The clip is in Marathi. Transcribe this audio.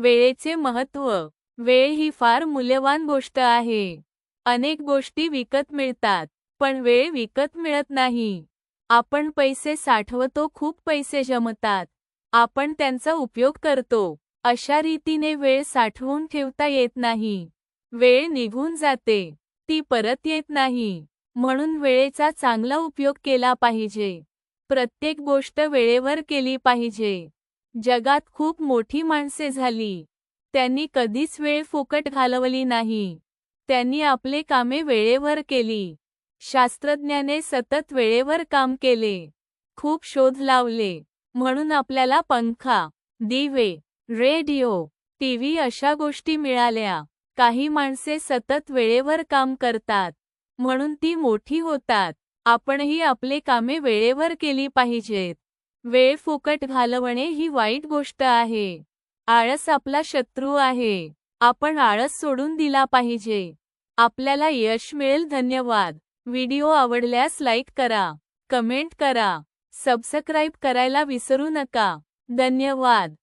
वेळेचे महत्त्व. वेळ ही फार मूल्यवान गोष्ट आहे. अनेक गोष्टी विकत मिळतात पण वेळ विकत मिळत नाही. आपण पैसे साठवतो खूप पैसे जमतात. आपण त्यांचा उपयोग करतो. अशा रीतीने वेळ साठवून ठेवता येत नाही. वेळ निघून जाते. ती परत येत नाही. म्हणून वेळेचा चांगला उपयोग केला पाहिजे. प्रत्येक गोष्ट वेळेवर केली पाहिजे. जगात खूप मोठी माणसे झाली. त्यांनी कधीच वेळ फुकट घालवली नाही. त्यांनी आपले कामे वेळेवर केली. शास्त्रज्ञाने सतत वेळेवर काम केले. खूप शोध लावले. म्हणून आपल्याला पंखा दिवे रेडिओ टीव्ही अशा गोष्टी मिळाल्या. काही माणसे सतत वेळेवर काम करतात. म्हणून ती मोठी होतात. आपणही आपले कामे वेळेवर केली पाहिजेत. वेळ फुकट घालवणे ही वाईट गोष्ट आहे. आळस आपला शत्रू आहे. आपण आळस सोडून दिला पाहिजे. आपल्याला यश मिळेल धन्यवाद. व्हिडिओ आवडल्यास लाईक करा. कमेंट करा. सबस्क्राईब करायला विसरू नका. धन्यवाद.